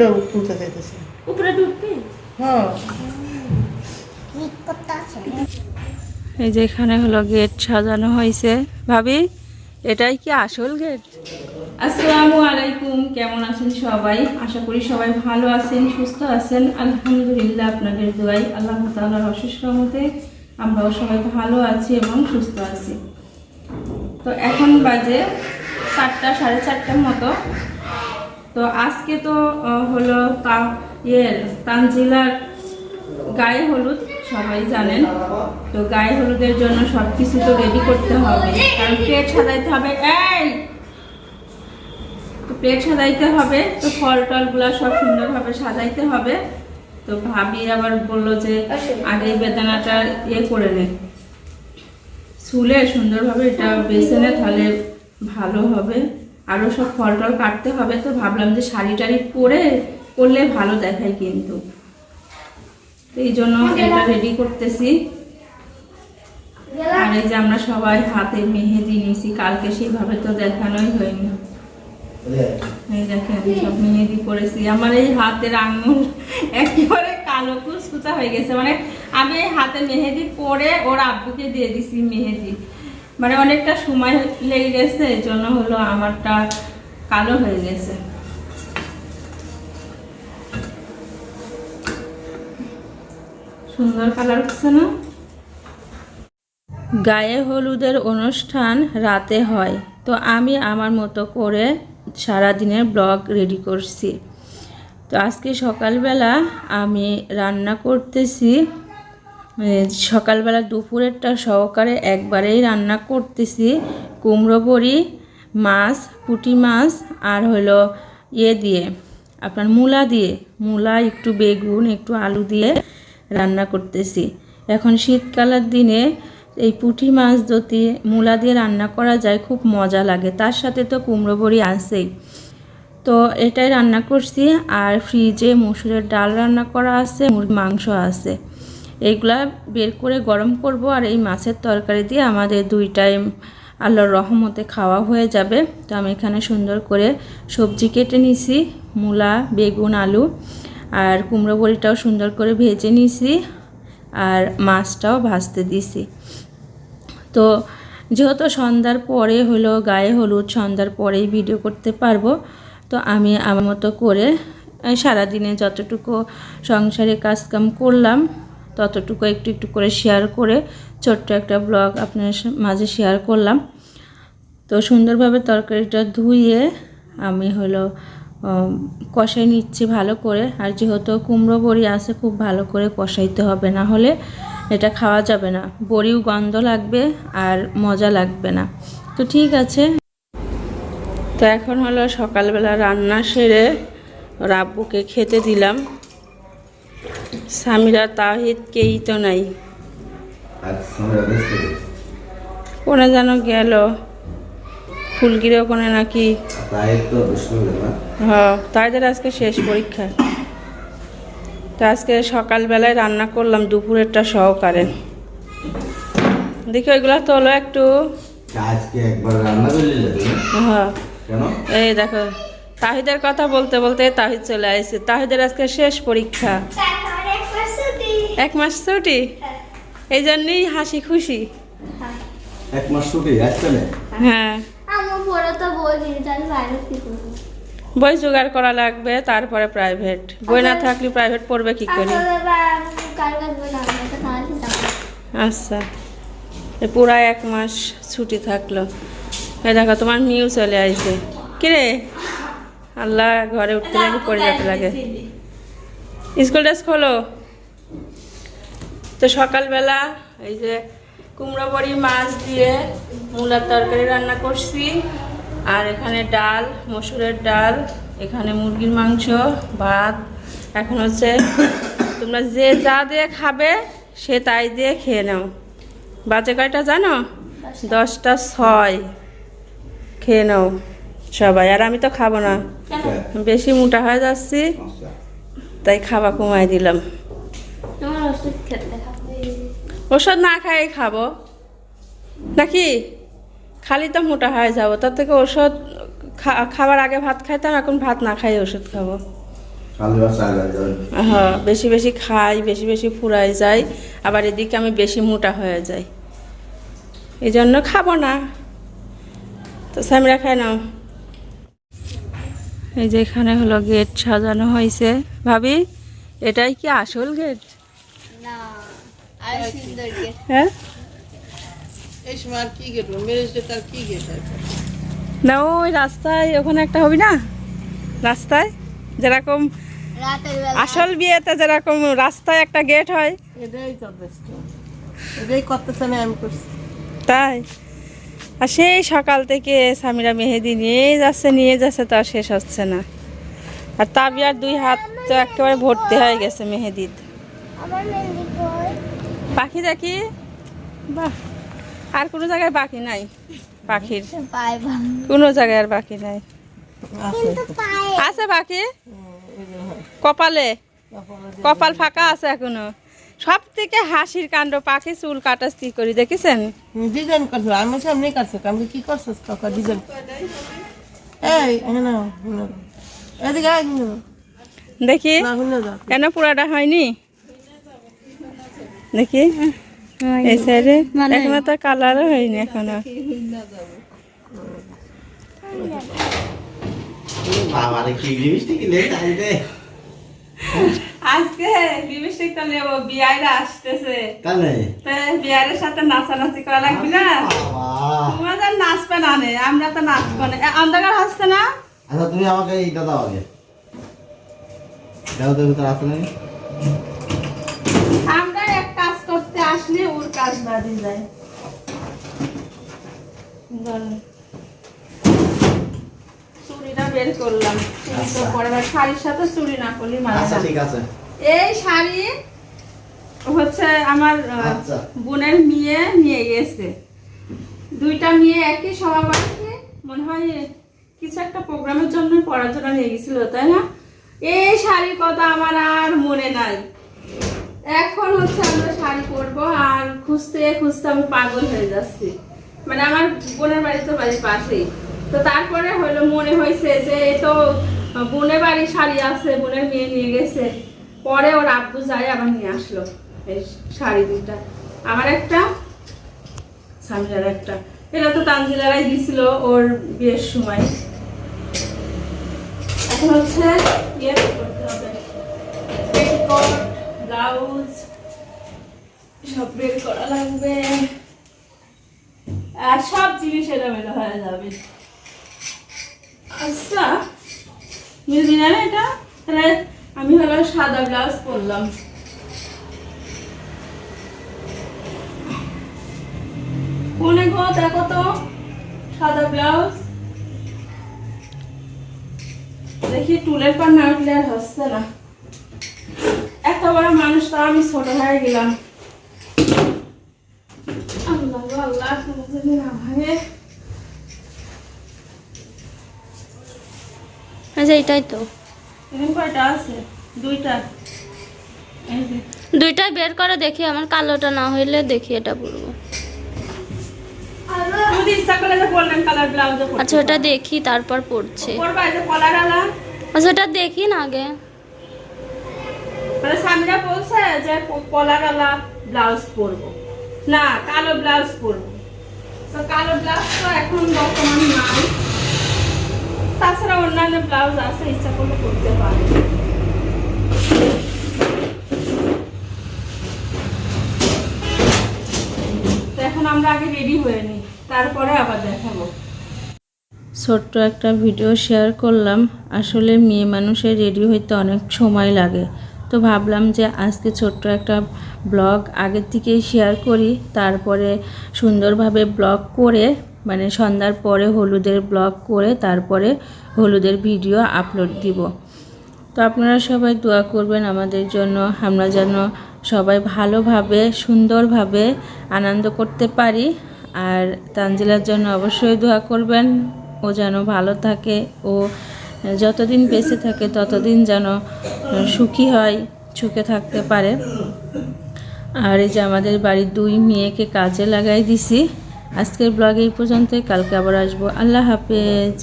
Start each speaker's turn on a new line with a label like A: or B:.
A: ডোর তুলতে চাইতেছে।
B: উপরে ঢুকবি
A: হ্যাঁ।
B: এই যে এখানে হলো গেট সাজানো হয়েছে। ভাবি এটাই কি আসল গেট? আসসালামু আলাইকুম কেমন আছেন সবাই? আশা করি সবাই ভালো আছেন সুস্থ আছেন। আলহামদুলিল্লাহ আপনাদের দোয়াই আল্লাহ তাআলার অশেষ রহমতে আমরাও সবাই ভালো আছি এবং সুস্থ আছি। তো এখন বাজে চারটা সাড়ে চারটার মতো। তো আজকে তো হলো তা ইয়ের তানজিলার গায়ে হলুদ, সবাই জানেন। তো গায়ে হলুদের জন্য সব কিছু তো রেডি করতে হবে। কারণ প্লেট সাজাইতে হবে। এই! তো প্লেট সাজাইতে হবে, তো ফল টলগুলো সব সুন্দরভাবে সাজাইতে হবে। তো ভাবি আবার বলল যে, আগে বেদানাটা ইয়ে করে নে। শুলে সুন্দরভাবে এটা বেছে নে, তাহলে ভালো হবে। আরও সব ফল টল কাটতে হবে তো ভাবলাম যে শাড়ি টাড়ি পরে করলে ভালো দেখায় কিন্তু। তো এই জন্য এটা রেডি করতেছি। আর এই যে আমরা সবাই হাতে মেহেদি নিছি কালকে সেইভাবে তো দেখানোই হয়নি। এই দেখেন সব মেহেদি করেছি আমার এই হাতের আঙুল একেবারে কালো কুচকুচা হয়ে গেছে। মানে আমি হাতে মেহেদি পরে ওর আব্বুকে দিয়ে দিছি মেহেদি। মানে অনেকটা সময় লেগে গেছে, এই জন্য হলো আমারটা কালো হয়ে গেছে। সুন্দর কালার হচ্ছে না? গায়ে হলুদের অনুষ্ঠান রাতে হয়, তো আমি আমার মতো করে সারা দিনের ব্লগ রেডি করছি। তো আজকে সকালবেলা আমি রান্না করতেছি সকালবেলা দুপুরেরটা সহকারে একবারেই রান্না করতেছি। কুমড়ো বড়ি, মাছ, পুঁটি মাছ আর হলো ইয়ে দিয়ে, আপনার মূলা দিয়ে, মূলা, একটু বেগুন, একটু আলু দিয়ে রান্না করতেছি। এখন শীতকালের দিনে এই পুঁটি মাছ যদি মূলা দিয়ে রান্না করা যায়, খুব মজা লাগে। তার সাথে তো কুমড়ো বড়ি আছেই। তো এটাই রান্না করছি। আর ফ্রিজে মুসুরের ডাল রান্না করা আছে মুরগি মাংস আছে। এইগুলা বের করে গরম করব আর এই মাছের তরকারি দিয়ে আমাদের দুই টাইম আল্লাহর রহমতে খাওয়া হয়ে যাবে। তো আমি এখানে সুন্দর করে সবজি কেটে নিছি, মূলা, বেগুন, আলু আর কুমড়ো বড়িটাও সুন্দর করে ভেজে নিছি আর মাছটাও ভাজতে দিছি। তো যেহেতু সন্ধ্যার পরে হলো গায়ে হলুদ, সন্ধ্যার পরেই ভিডিও করতে পারব। তো আমি আমার মতো করে, সারাদিনে যতটুকু সংসারে কাজকাম করলাম ততটুকু একটু একটু করে শেয়ার করে ছোট্ট একটা ব্লগ আপনার মাঝে শেয়ার করলাম। তো সুন্দরভাবে তরকারিটা ধুয়ে আমি হলো কষাই নিচ্ছি ভালো করে। আর যেহেতু কুমড়ো বড়ি আছে, খুব ভালো করে কষাইতে হবে। না হলে এটা খাওয়া যাবে না। বড়িও গন্ধ লাগবে আর মজা লাগবে না। তো ঠিক আছে। তো এখন হলো সকালবেলা রান্না সেরে রাব্বুকে খেতে দিলাম। সামিরা তাহিদ কেই তো নাই। কোনে যেন গেল? ফুলগিরে ওখানে নাকি? হ্যাঁ তাদের আজকে শেষ পরীক্ষা। তো আজকে সকালবেলায় রান্না করলাম দুপুরেরটা সহকারে। দেখি ওইগুলো তোলো একটু।
C: আজকে একবার রান্না?
B: হ্যাঁ। এই দেখো তাহিদের কথা বলতে বলতে তাহিদ চলে আসছে তাহিদের আজকে শেষ পরীক্ষা। এক মাস ছুটি? এই জন্যই হাসি খুশি।
C: এক মাস ছুটি আসছে না?
B: হ্যাঁ।
D: আমার বড় তো বই দিদি তাহলে বাইরে কি করব?
B: বই জোগাড় করা লাগবে তারপরে প্রাইভেট বই না থাকলে প্রাইভেট পড়বে কি করে?
D: আসলে এবার কার কাছে বই না আমাকে তাহলে যাব।
B: আচ্ছা। এ পুরা এক মাস ছুটি থাকল। এই দেখো তোমার মিউ চলে আসছে কিরে আল্লাহ ঘরে উঠতে লাগে পড়ে যেতে লাগে? স্কুল ড্রেস খোলো। তো সকালবেলা এই যে কুমড়ো বড়ি মাছ দিয়ে মূলার তরকারি রান্না করছি। আর এখানে ডাল মসুরের ডাল এখানে মুরগির মাংস ভাত এখন হচ্ছে তোমরা যে যা দিয়ে খাবে সে তাই দিয়ে খেয়ে নাও। বাজে কয়টা জানো? দশটা। ছয়। খেয়ে নাও সবাই। আর আমি তো খাব না। বেশি মোটা হয়ে যাচ্ছি।
C: আচ্ছা।
B: তাই খাওয়া কমাই দিলাম
D: তোমার ওষুধ খেতে খাবে
B: ওষুধ না খাই খাব। নাকি? খালি তো মোটা হয়ে যাব তার থেকে ওষুধ খা- খাবার আগে ভাত খাইতাম এখন ভাত না খাই ওষুধ খাব।
C: হয়ে
B: বেশি বেশি খাই বেশি বেশি ফুরাই যাই আবার এদিকে আমি বেশি মোটা হয়ে যাই। এই জন্য খাব না। তো সামিরা খাই নাও। এই যে এখানে হলো গেট সাজানো হয়েছে। ভাবি এটাই কি আসল গেট?
D: না। গেট
B: হ্যাঁ?
A: তার
B: না ওই রাস্তায় ওখানে একটা হবি না? রাস্তায়? যেরকম আসল বিয়েতে যেরকম রাস্তায় একটা গেট হয়।
A: এটাই এটাই করতেছে না আমি করছি।
B: তাই? আর সেই সকাল থেকে স্বামীরা মেহেদি নিয়ে যাচ্ছে নিয়ে যাচ্ছে তো আর শেষ হচ্ছে না। আর তাবিয়ার দুই হাত তো একেবারে ভর্তি হয়ে গেছে মেহেদিত পাখি দেখি? বাহ আর কোনো জায়গায় বাকি নাই? পাখির। কোনো জায়গায় আর বাকি নাই।
A: আছে
B: বাকি কপালে? কপাল ফাঁকা আছে এখনও? সব থেকে হাসির কাণ্ড পাখি চুল কাটাস কি করি দেখেছেন?
A: ডিজাইন করছ আমি সামনে কাটছো আমি কি করছিস কাকা ডিজাইন? এই এদিকে
B: দেখি। কেন পুরাটা হয়নি? দেখি এই সাইডে এখনও তো কালারও হয়নি
C: এখনও।
B: আজকে লিপস্টিকটা নেব বিয়াইরা আসতেছে। বিয়ারের সাথে নাচানাচি করা লাগবে না?
C: বাবা।
B: তোমার তো নাচবে না নে আমরা তো নাচবো না। অন্ধকার না?
C: আচ্ছা তুমি আমাকে এইটা দাও আগে। দাও তো ভিতরে আছে না
B: আমরা এক কাজ করতে আসলে ওর কাজ বাদি যায়। চুড়িটা বের করলাম। চুড়ি তো পরে শাড়ির সাথে চুড়ি না করলে মানে
C: আচ্ছা ঠিক আছে।
B: এই শাড়ি হচ্ছে আমার
C: আচ্ছা।
B: বোনের মেয়ে নিয়ে গেছে। দুইটা মেয়ে একই সমাবাসে মনে হয় কিছু একটা প্রোগ্রামের জন্য পড়াশোনা নিয়ে গেছিল তাই না? এই শাড়ির কথা আমার আর মনে নাই। এখন হচ্ছে আমরা শাড়ি পরবো আর খুঁজতে খুঁজতে আমি পাগল হয়ে যাচ্ছি। মানে আমার বোনের বাড়ি তো বাড়ির পাশেই। তো তারপরে হলো মনে হয়েছে যে তো বোনের বাড়ি শাড়ি আছে, বোনের মেয়ে নিয়ে গেছে। পরে ওর আব্বু যায় আবার নিয়ে আসলো এই শাড়ি দুইটা। আমার একটা, সামিরার একটা। এটা তো তানজিলারাই দিছিল ওর বিয়ের সময়। এখন হচ্ছে ইয়ে ব্লাউজ সব বের করা লাগবে। আর সব জিনিস এলোমেলো হয়ে যাবে। আচ্ছা বুঝলি না এটা? তাহলে আমি হলো সাদা ব্লাউজ পরলাম। কোনে গো, দেখো তো, সাদা ব্লাউজ দেখি, টুলের পর না উঠলে আর হচ্ছে না। এত বড় মানুষ তো আমি ছোট হয়ে গেলাম। আল্লাহ আল্লাহ না ভাঙে
D: আচ্ছা এটাই তো।
B: দুইটা।
D: দুইটাই বের করে দেখি আমার কালোটা না হইলে দেখি এটা পরবো।
B: ব্লাউজ
D: আচ্ছা ওটা দেখি তারপর পড়ছে
B: পরবা এই যে কলার আলা।
D: আচ্ছা ওটা দেখি না আগে।
B: মানে সামিরা বলছে যে কলার আলা ব্লাউজ পরবো। না, কালো ব্লাউজ পরবো। তো কালো ব্লাউজ তো এখন বর্তমান নাই। তাছাড়া অন্যান্য ব্লাউজ আছে, ইচ্ছা করলে করতে পারে। এখন আমরা আগে রেডি হয়ে নিই, তারপরে আবার দেখাবো। ছোট্ট একটা ভিডিও শেয়ার করলাম। আসলে মেয়ে মানুষের রেডি হইতে অনেক সময় লাগে। তো ভাবলাম যে আজকে ছোট্ট একটা ব্লগ আগের থেকেই শেয়ার করি। তারপরে সুন্দরভাবে ব্লগ করে মানে সন্ধ্যার পরে হলুদের ব্লগ করে, তারপরে হলুদের ভিডিও আপলোড দিব। তো আপনারা সবাই দোয়া করবেন আমাদের জন্য, আমরা যেন সবাই ভালোভাবে, সুন্দরভাবে আনন্দ করতে পারি। আর তানজিলার জন্য অবশ্যই দোয়া করবেন। ও যেন ভালো থাকে, ও যতদিন বেঁচে থাকে, ততদিন যেন সুখী হয়, সুখে থাকতে পারে। আর এই যে আমাদের বাড়ির দুই মেয়েকে কাজে লাগাই দিছি। আজকের ব্লগ এই পর্যন্তই, কালকে আবার আসব। আল্লাহ হাফেজ।